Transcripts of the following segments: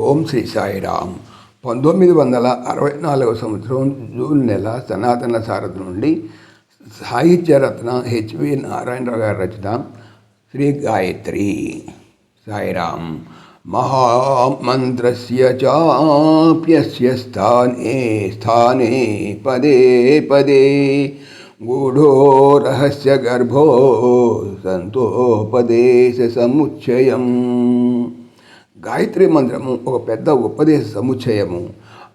ఓం శ్రీ సాయిరామ్. పంతొమ్మిది వందల అరవై నాలుగవ సంవత్సరం జూన్ నెల సనాతన సారథి నుండి సాహిత్యరత్న హెచ్వి నారాయణరావు గారి రచన శ్రీ గాయత్రి. సాయిరామ్. మహామంత్రస్య చాప్యస్య స్థానే స్థానే పదే పదే. గూఢో రహస్య గర్భో సంతోపదేశ సముచ్చయం. గాయత్రి మంత్రము ఒక పెద్ద ఉపదేశ సముచ్చయము.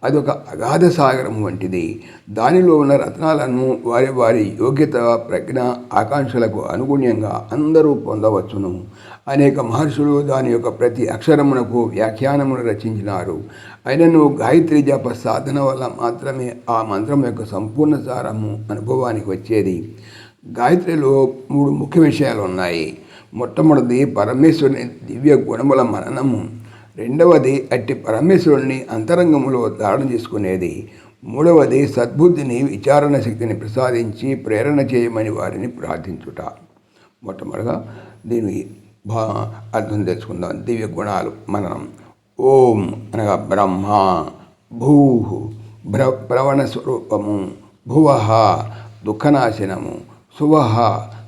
అది ఒక అగాధ సాగరం వంటిది. దానిలో ఉన్న రత్నాలను వారి వారి యోగ్యత ప్రజ్ఞ ఆకాంక్షలకు అనుగుణ్యంగా అందరూ పొందవచ్చును. అనేక మహర్షులు దాని యొక్క ప్రతి అక్షరమునకు వ్యాఖ్యానమును రచించినారు. అయినను గాయత్రి జప సాధన వల్ల మాత్రమే ఆ మంత్రం యొక్క సంపూర్ణ సారము అనుభవానికి వచ్చేది. గాయత్రిలో మూడు ముఖ్య విషయాలు ఉన్నాయి. మొట్టమొదటిది పరమేశ్వరుని దివ్య గుణముల మననము. రెండవది అట్టి పరమేశ్వరుని అంతరంగములో ధారణ చేసుకునేది. మూడవది సద్బుద్ధిని విచారణ శక్తిని ప్రసాదించి ప్రేరణ చేయమని వారిని ప్రార్థించుట. మొట్టమొదటిగా దీని భా అర్థం తెలుసుకుందాం. దివ్య గుణాలు మననం. ఓం అనగా బ్రహ్మ భూ భ్ర ప్రవణ స్వరూపము భువ దుఃఖనాశనము శువ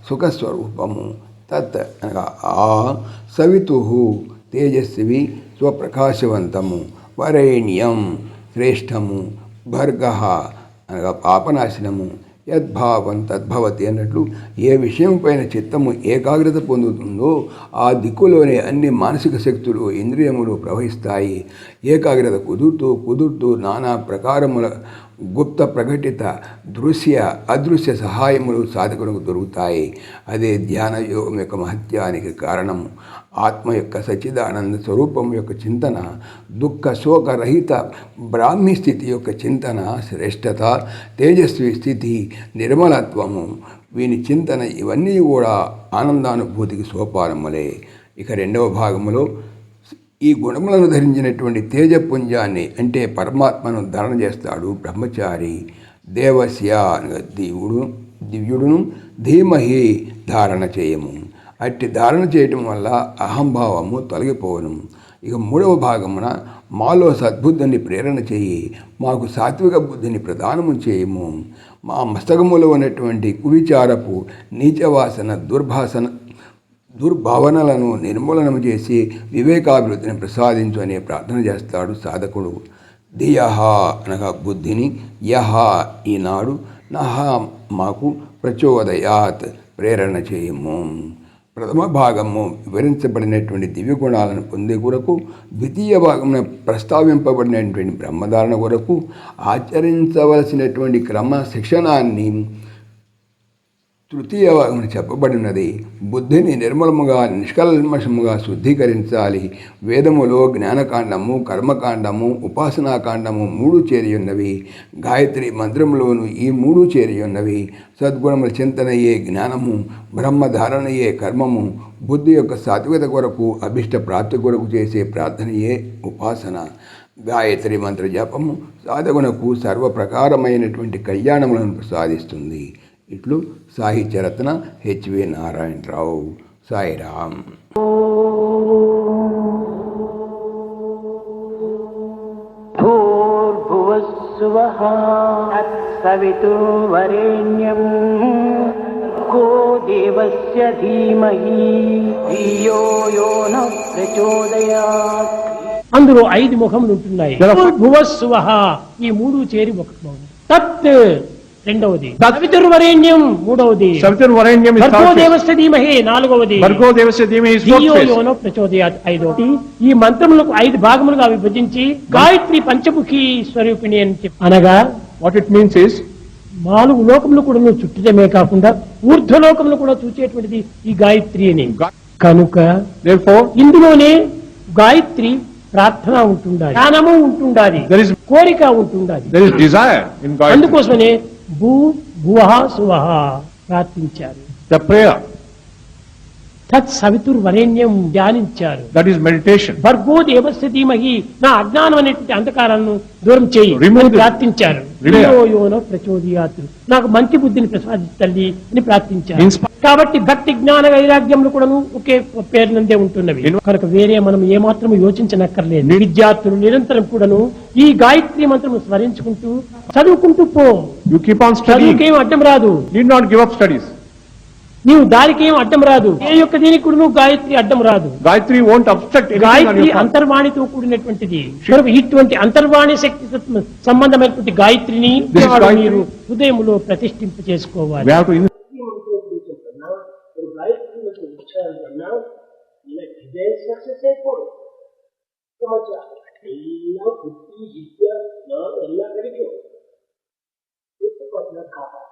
సుఖస్వరూపము తత్ అనగా ఆ సవితు తేజస్వి స్వప్రకాశవంతము వరేణ్యం శ్రేష్టము భర్గ అనగా పాపనాశనము. యద్భావం తద్భవతి అన్నట్లు ఏ విషయం పైన చిత్తము ఏకాగ్రత పొందుతుందో ఆ దిక్కులోనే అన్ని మానసిక శక్తులు ఇంద్రియములు ప్రవహిస్తాయి. ఏకాగ్రత కుదురుతూ కుదురుతూ నానా ప్రకారముల గుప్త ప్రకటిత దృశ్య అదృశ్య సహాయములు సాధకులకు దొరుకుతాయి. అదే ధ్యాన యోగం యొక్క మహత్యానికి కారణము ఆత్మ యొక్క సచిదానంద స్వరూపం యొక్క చింతన దుఃఖ శోకరహిత బ్రాహ్మీ స్థితి యొక్క చింతన శ్రేష్టత తేజస్వి స్థితి నిర్మలత్వము వీని చింతన ఇవన్నీ కూడా ఆనందానుభూతికి సోపానములే. ఇక రెండవ భాగములో ఈ గుణములను ధరించినటువంటి తేజపుంజాన్ని అంటే పరమాత్మను ధారణ చేస్తాడు బ్రహ్మచారి దేవస్య దేవుడు దివ్యుడును ధీమహి ధారణ చేయము. అట్టి ధారణ చేయటం వల్ల అహంభావము తొలగిపోవను. ఇక మూడవ భాగమున మాలో సద్బుద్ధిని ప్రేరణ చేయి మాకు సాత్విక బుద్ధిని ప్రదానము చేయము. మా మస్తకములో ఉన్నటువంటి కువిచారపు నీచవాసన దుర్భాసన దుర్భావనలను నిర్మూలనం చేసి వివేకాభివృద్ధిని ప్రసాదించు అనే ప్రార్థన చేస్తాడు సాధకుడు. ధియహ అనగా బుద్ధిని యహ ఈనాడు నహ మాకు ప్రచోదయాత్ ప్రేరణ చేయము. ప్రథమ భాగము వివరించబడినటువంటి దివ్య గుణాలను పొందే కొరకు ద్వితీయ భాగమున ప్రస్తావింపబడినటువంటి బ్రహ్మధారణ కొరకు ఆచరించవలసినటువంటి క్రమ శిక్షణాన్ని తృతీయ భాగం చెప్పబడినది బుద్ధిని నిర్మలముగా నిష్కల్మషముగా శుద్ధీకరించాలి. వేదములో జ్ఞానకాండము కర్మకాండము ఉపాసనాకాండము మూడు చేరియున్నవి. గాయత్రి మంత్రములోను ఈ మూడు చేరియున్నవి. సద్గుణముల చింతనయే జ్ఞానము బ్రహ్మధారణయే కర్మము. బుద్ధి యొక్క సాత్వికత కొరకు అభిష్ట ప్రాప్తి కొరకు చేసే ప్రార్థనయే ఉపాసన. గాయత్రి మంత్ర జపము సాధకునకు సర్వప్రకారమైనటువంటి కళ్యాణములను ప్రసాదిస్తుంది. ఇట్లు సాహిత్యరత్న హెచ్వి నారాయణరావు సాయిరామ్ भूर्भुवस्सुवः तत्सवितुर्वरेण्यम् को देवस्य धीमहि धियो यो न प्रचोदयात् అందులో ఐదు ముఖములు ఉంటున్నాయి భువస్సువహ ఈ మూడు చేరి ఒక తత్ రెండవది. సవితుర్వరేణ్యం మూడవది. సవితుర్వరేణ్యం is భర్గో third phase. దేవస్య ధీమహి నాలుగవది. భర్గో దేవస్య ధీమహి ప్రచోదయాత్ ఐదవది ఈ మంత్రములకు ఐదు భాగములుగా విభజించి గాయత్రి పంచముఖి స్వరూపిణి అని చెప్పి. అనగా What it means is, నాలుగు లోకములు కూడా నువ్వు చుట్టడమే కాకుండా ఊర్ధ్వలోకములు కూడా చూచేటువంటిది ఈ గాయత్రి అని. కనుక ఇందులోనే గాయత్రి ప్రార్థన ఉంటుండాలి. ధ్యానము ఉంటుండాలి. కోరిక ఉంటుండాలి. there Bhu, Guha, Suvaha. Pratyuchari. The prayer తత్ సవితుర్వరేణ్యం ధ్యానించారు. That is meditation. భర్గో దేవస్య ధీమహి నా అజ్ఞానం అనేటువంటి అంధకారాలను దూరం చేయి ప్రార్థించారు. యోనో ప్రచోదయాతు. నాకు మంచి బుద్ధిని ప్రసాదించు తల్లి అని ప్రార్థించారు. కాబట్టి భక్తి జ్ఞాన వైరాగ్యములు కూడాను ఒకే పేరునందే ఉంటున్నవి. కనుక వేరే మనం ఏమాత్రం యోచించనక్కర్లేదు. విద్యార్థులు నిరంతరం కూడాను ఈ గాయత్రి మంత్రము స్మరించుకుంటూ చదువుకుంటూ పో. Keep on studying. చదువుకేం అడ్డం రాదు. Not give up studies. నీవు దానికి ఏం అడ్డం రాదు ఏ యొక్క దీనికి కూడా నువ్వు గాయత్రి అడ్డం రాదు Gayatri won't obstruct anything on Gayatri your path. అంతర్వాణితో కూడినటువంటిది కనుక ఇటువంటి అంతర్వాణి శక్తి సత్- సంబంధమైనటువంటి గాయత్రిని This is వాడు Gayatri. మీరు హృదయంలో ప్రతిష్ఠింప చేసుకోవాలి We have to in- ಎಲ್ಲ ಬುದ್ಧಿ ವಿದ್ಯೆ ಜ್ಞಾನ ಎಲ್ಲ ಕಡೆಗೂ ಕಾಪಾಡ